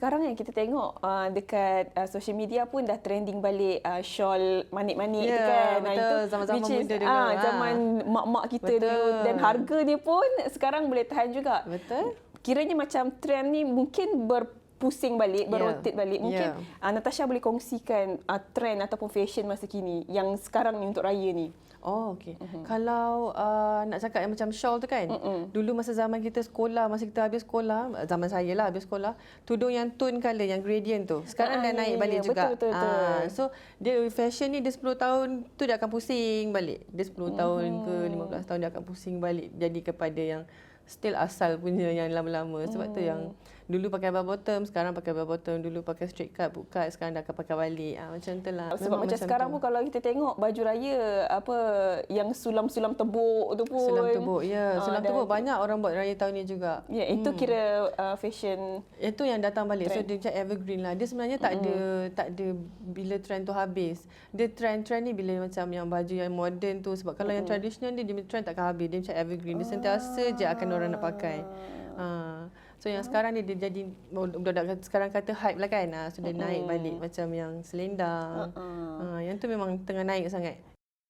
sekarang yang kita tengok uh, dekat uh, social media pun dah trending balik uh, shawl manik-manik Ya, tu kan. Ah, betul. itu Zaman-zaman muda dulu. ah, Ah. zaman mak-mak kita Betul. dulu dan harga dia pun sekarang boleh tahan juga. Betul. Kiranya macam trend ni mungkin berpusing balik, Ya. berrotate balik. Mungkin Ya. uh, Natasha boleh kongsikan uh, trend ataupun fashion masa kini yang sekarang ni untuk raya ni. Oh, okey. Uh-huh. Kalau uh, nak cakap yang macam shawl tu kan, Mm-mm. dulu masa zaman kita sekolah, masa kita habis sekolah, zaman saya lah habis sekolah, tudung yang tone colour, yang gradient tu. Sekarang Ah, dah naik ya, balik ya. juga. Betul, betul, betul. Ah, so, dia fashion ni dia 10 tahun tu dia akan pusing balik. Dia 10 tahun ke 15 tahun dia akan pusing balik jadi kepada yang still asal punya yang lama-lama. Sebab tu yang dulu pakai bell bottom, sekarang pakai bell bottom, dulu pakai straight cut, boot cut, sekarang dah akan pakai balik. Ah, macam tu lah. Sebab Memang macam sekarang tu. pun kalau kita tengok baju raya apa yang sulam-sulam tebuk tu pun. Sulam tebuk, ya. Ah, Sulam tebuk banyak orang buat raya tahun ni juga. Ya, itu kira uh, fashion Itu yang datang balik. So Trend. dia macam evergreen lah. Dia sebenarnya tak ada tak ada bila trend tu habis. Dia trend-trend ni bila macam yang baju yang moden tu sebab kalau yang tradisional dia dia trend takkan habis. Dia macam evergreen. Dia sentiasa je akan orang nak pakai. Ha. So yang sekarang ni dia jadi budak-budak sekarang kata hype lah kan. Ha. So dia naik balik macam yang selendang. Ha. Yang tu memang tengah naik sangat.